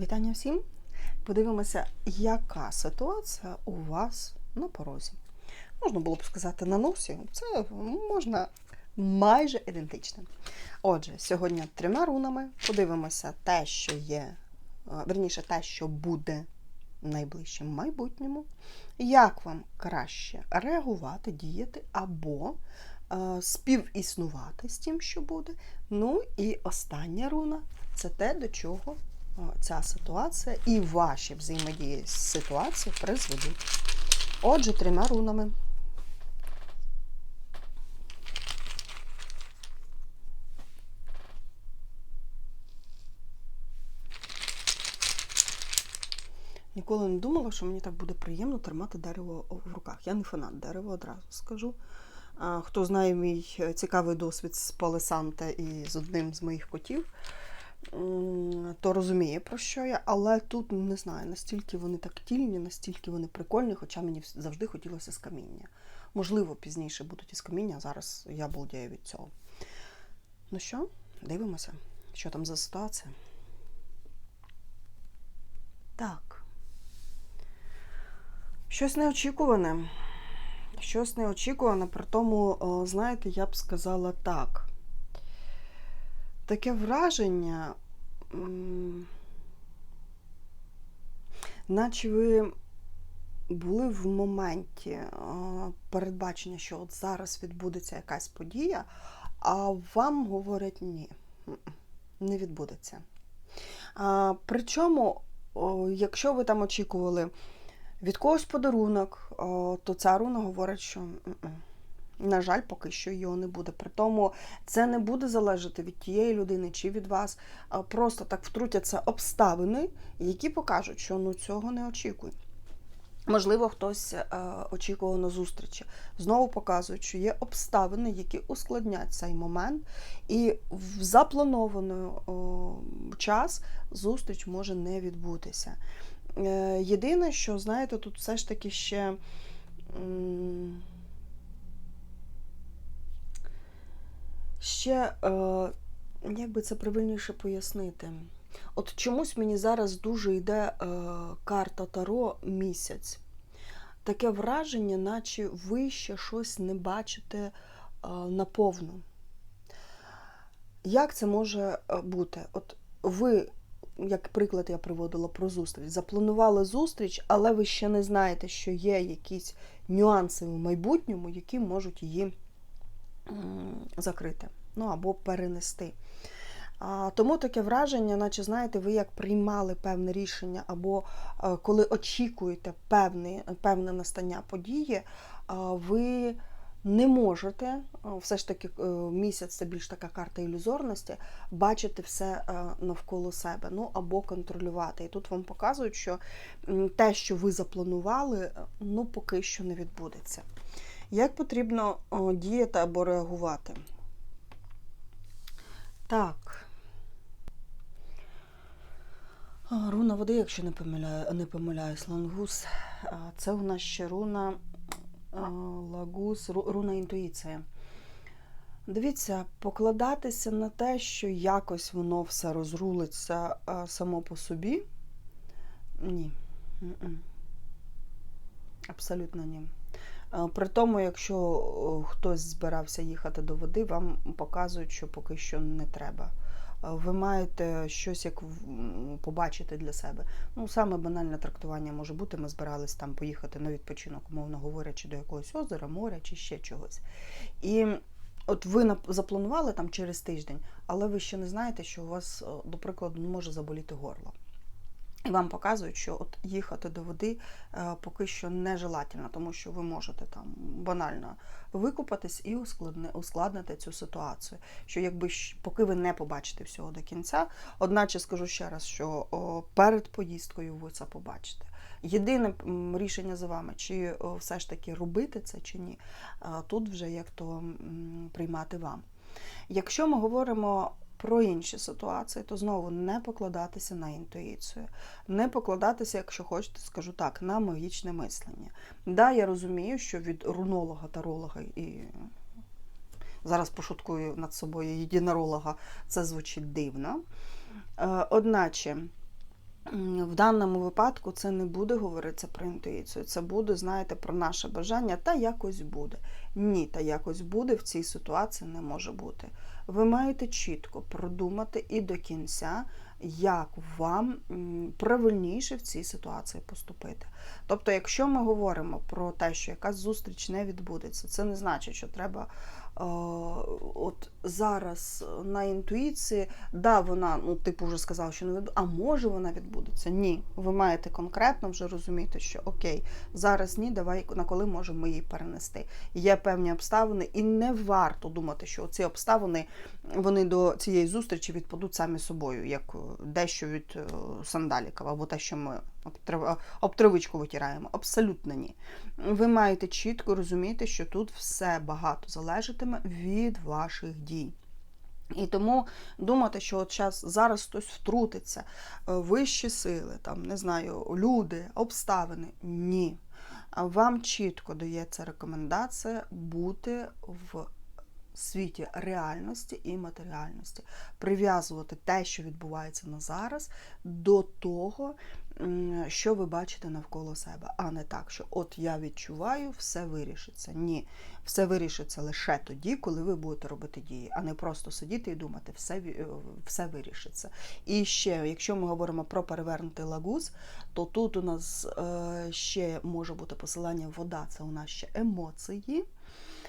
Вітання всім! Подивимося, яка ситуація у вас на порозі. Можна було б сказати на носі, це можна майже ідентично. Отже, сьогодні трьома рунами подивимося те, що є, верніше, те, що буде в найближчому майбутньому, як вам краще реагувати, діяти або е, співіснувати з тим, що буде. Ну і остання руна це те, до чого е, ця ситуація і ваші взаємодії з ситуацією призведуть. Отже, трьома рунами. Ніколи не думала, що мені так буде приємно тримати дерево в руках. Я не фанат дерева, одразу скажу. Хто знає мій е, цікавий досвід з Палесанте і з одним з моїх котів, то розуміє, про що я, але тут не знаю, настільки вони тактильні, настільки вони прикольні, хоча мені завжди хотілося з каміння. Можливо, пізніше будуть із каміння, а зараз я балдію від цього. Ну що, дивимося, що там за ситуація. Так. Щось неочікуване. Щось неочікуване, при тому, знаєте, я б сказала так. Таке враження, наче ви були в моменті е, передбачення, що от зараз відбудеться якась подія, а вам говорять ні, не відбудеться. Причому, якщо ви там очікували від когось подарунок, то ця руна говорить, що на жаль, поки що його не буде. При тому це не буде залежати від тієї людини чи від вас. Просто так втрутяться обставини, які покажуть, що ну цього не очікуй. Можливо, хтось е, очікував на зустрічі. Знову показують, що є обставини, які ускладнять цей момент, і в запланований час зустріч може не відбутися. Е, єдине, що, знаєте, тут все ж таки ще. Ще, е, як би це правильніше пояснити? От чомусь мені зараз дуже йде е, карта Таро місяць. Таке враження, наче ви ще щось не бачите е, наповну. Як це може е, бути? От ви, як приклад я приводила про зустріч, запланували зустріч, але ви ще не знаєте, що є якісь нюанси в майбутньому, які можуть її закрити, ну або перенести. А, тому таке враження, наче знаєте, ви як приймали певне рішення, або е, коли очікуєте певне, певне настання події, а, ви не можете, е, все ж таки е, місяць це більш така карта ілюзорності, бачити все е, навколо себе, ну або контролювати. І тут вам показують, що те, що ви запланували, е, ну поки що не відбудеться. Як потрібно діяти або реагувати? Так. Руна води, якщо не помиляю, не помиляюсь, лангус. Це у нас ще руна лагус, руна інтуїція. Дивіться, покладатися на те, що якось воно все розрулиться само по собі. Ні. Абсолютно ні. Е, При тому, якщо хтось збирався їхати до води, вам показують, що поки що не треба. Е, Ви маєте щось як побачити для себе. Ну, саме банальне трактування може бути. Ми збирались там поїхати на відпочинок, умовно говорячи, до якогось озера, моря чи ще чогось. І от ви запланували там через тиждень, але ви ще не знаєте, що у вас, до прикладу, може заболіти горло. І вам показують, що от їхати до води е, поки що нежелательно, тому що ви можете там банально викупатись і ускладнити цю ситуацію. Що якби поки ви не побачите всього до кінця, одначе скажу ще раз, що перед поїздкою ви це побачите. Єдине рішення за вами, чи все ж таки робити це чи ні, е, тут вже як то приймати вам. Якщо ми говоримо про інші ситуації, то знову не покладатися на інтуїцію, не покладатися, якщо хочете, скажу так, на магічне мислення. Да, я розумію, що від рунолога, таролога і зараз пошуткую над собою єдиноролога, це звучить дивно. Е, Одначе В даному випадку це не буде говоритися про інтуїцію, це буде, знаєте, про наше бажання, та якось буде. Ні, та якось буде в цій ситуації не може бути. Ви маєте чітко продумати і до кінця, як вам правильніше в цій ситуації поступити. Тобто, якщо ми говоримо про те, що якась зустріч не відбудеться, це не значить, що треба е, от зараз на інтуїції, да, вона, ну, типу, вже сказав, що не відбудеться, а може вона відбудеться? Ні. Ви маєте конкретно вже розуміти, що окей, зараз ні, давай на коли можемо її перенести. Є певні обставини, і не варто думати, що ці обставини вони до цієї зустрічі відпадуть самі собою, як е, дещо від е, сандаліків, або те, що ми об трив- витираємо. Абсолютно ні. Ви маєте чітко розуміти, що тут все багато залежатиме від ваших дій. І тому думати, що от зараз, зараз хтось втрутиться, е, вищі сили, там, не знаю, люди, обставини. Ні. Вам чітко дається рекомендація бути в світі реальності і матеріальності, прив'язувати те, що відбувається на зараз, до того, що ви бачите навколо себе, а не так, що от я відчуваю, все вирішиться. Ні, все вирішиться лише тоді, коли ви будете робити дії, а не просто сидіти і думати, все, е, все вирішиться. І ще, якщо ми говоримо про перевернутий лагуз, то тут у нас е, ще може бути посилання вода, це у нас ще емоції.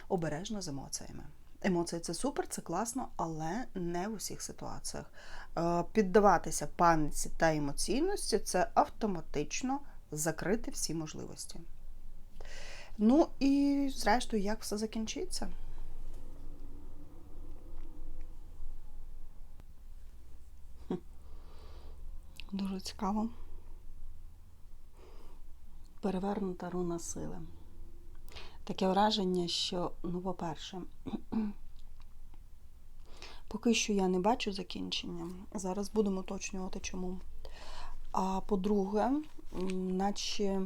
Обережно з емоціями. Емоції це супер, це класно, але не в усіх ситуаціях. Е, Піддаватися паніці та емоційності це автоматично закрити всі можливості. Ну і, зрештою, як все закінчиться? Дуже цікаво. Перевернута руна сили. Таке враження, що, ну, по-перше, поки що я не бачу закінчення. Зараз будемо уточнювати, чому. А по-друге, наче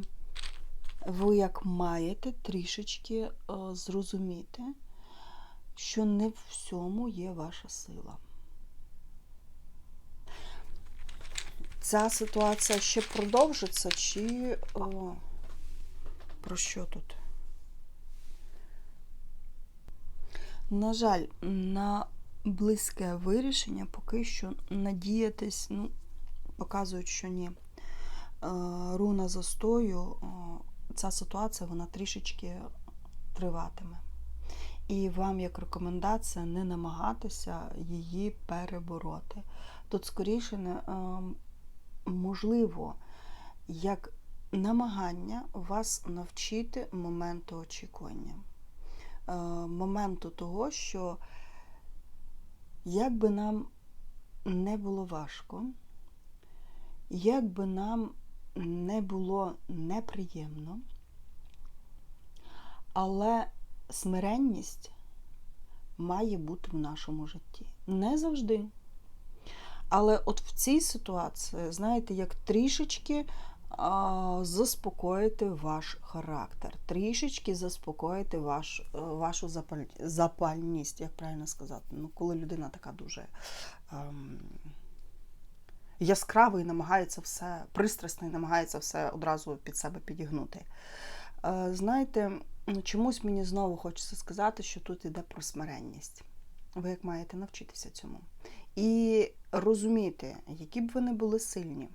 ви як маєте трішечки е, зрозуміти, що не в всьому є ваша сила. Ця ситуація ще продовжиться, чи о, про що тут? На жаль, на близьке вирішення поки що надіятись, ну, показують, що ні. Е, Руна застою, ця ситуація вона трішечки триватиме. І вам, як рекомендація, не намагатися її перебороти. Тут скоріше не, ем, можливо, як намагання вас навчити моменту очікування. Е, моменту того, що як би нам не було важко, як би нам не було неприємно, але смиренність має бути в нашому житті. Не завжди. Але от в цій ситуації, знаєте, як трішечки заспокоїти ваш характер, трішечки заспокоїти ваш, е, вашу запаль... запальність, як правильно сказати. Ну, коли людина така дуже ем, яскрава і намагається все, пристрасна і намагається все одразу під себе підігнути. Е, знаєте, чомусь мені знову хочеться сказати, що тут йде про смиренність. Ви як маєте навчитися цьому. І розуміти, які б ви не були сильні,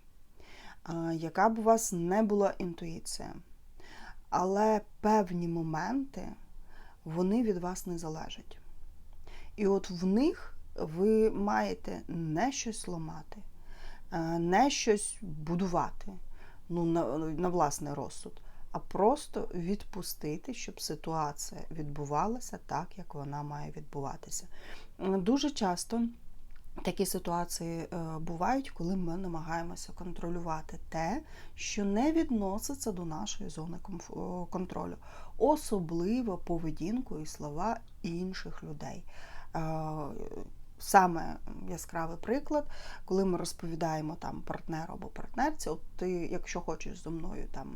яка б у вас не була інтуїція. Але певні моменти вони від вас не залежать. І от в них ви маєте не щось ламати, е, не щось будувати ну, на, на власний розсуд, а просто відпустити, щоб ситуація відбувалася так, як вона має відбуватися. Е, Дуже часто такі ситуації е, бувають, коли ми намагаємося контролювати те, що не відноситься до нашої зони е, контролю, особливо поведінку і слова інших людей. Е, Саме яскравий приклад, коли ми розповідаємо там партнеру або партнерці, от ти, якщо хочеш зі мною там,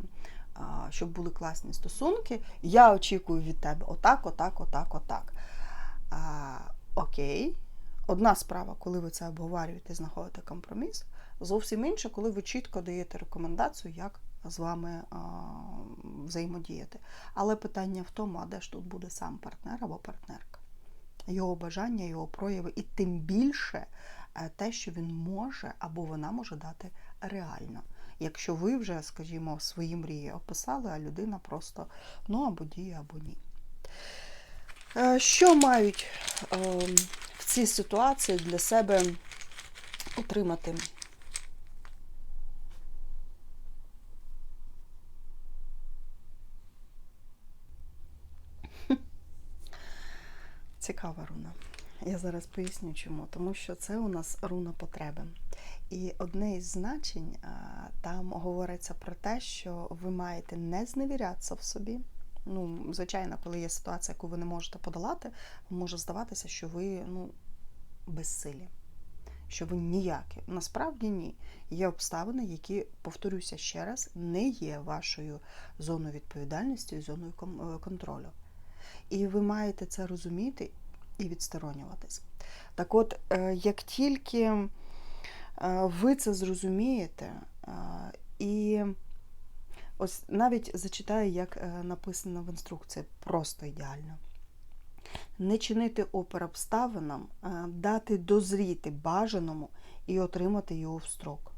щоб були класні стосунки, я очікую від тебе отак, отак, отак, отак. А, окей. Одна справа, коли ви це обговорюєте, знаходите компроміс. Зовсім інше, коли ви чітко даєте рекомендацію, як з вами а, взаємодіяти. Але питання в тому, а де ж тут буде сам партнер або партнерка? Його бажання, його прояви, і тим більше е, те, що він може або вона може дати реально. Якщо ви вже, скажімо, свої мрії описали, а людина просто ну або діє, або ні. Е, Що мають е, в цій ситуації для себе отримати? Цікава руна. Я зараз поясню чому. Тому що це у нас руна потреби. І одне із значень там говориться про те, що ви маєте не зневірятися в собі. Ну, звичайно, коли є ситуація, яку ви не можете подолати, може здаватися, що ви ну, безсилі, що ви ніякі. Насправді ні. Є обставини, які, повторюся ще раз, не є вашою зоною відповідальності і зоною е, контролю. І ви маєте це розуміти і відсторонюватись. Так от, е, як тільки е, ви це зрозумієте, і ось навіть зачитаю, як е, написано в інструкції, просто ідеально. Не чинити опір обставинам, е, дати дозріти бажаному і отримати його в строк.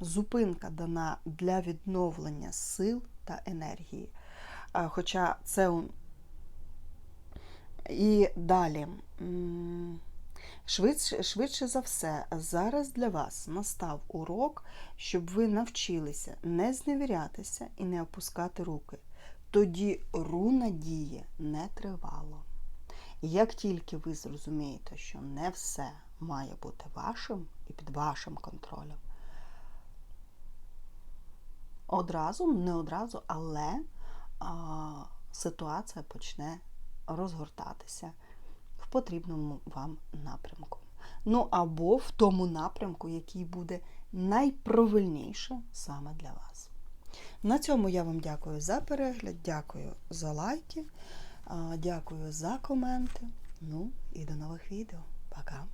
Зупинка дана для відновлення сил та енергії. Е, Хоча це і далі. Швидше, швидше за все, зараз для вас настав урок, щоб ви навчилися не зневірятися і не опускати руки. Тоді руна діє нетривало. І як тільки ви зрозумієте, що не все має бути вашим і під вашим контролем, одразу, не одразу, але а, ситуація почне розгортатися потрібному вам напрямку. Ну або в тому напрямку, який буде найправильніше саме для вас. На цьому я вам дякую за перегляд, дякую за лайки, дякую за коменти. Ну і до нових відео. Пока!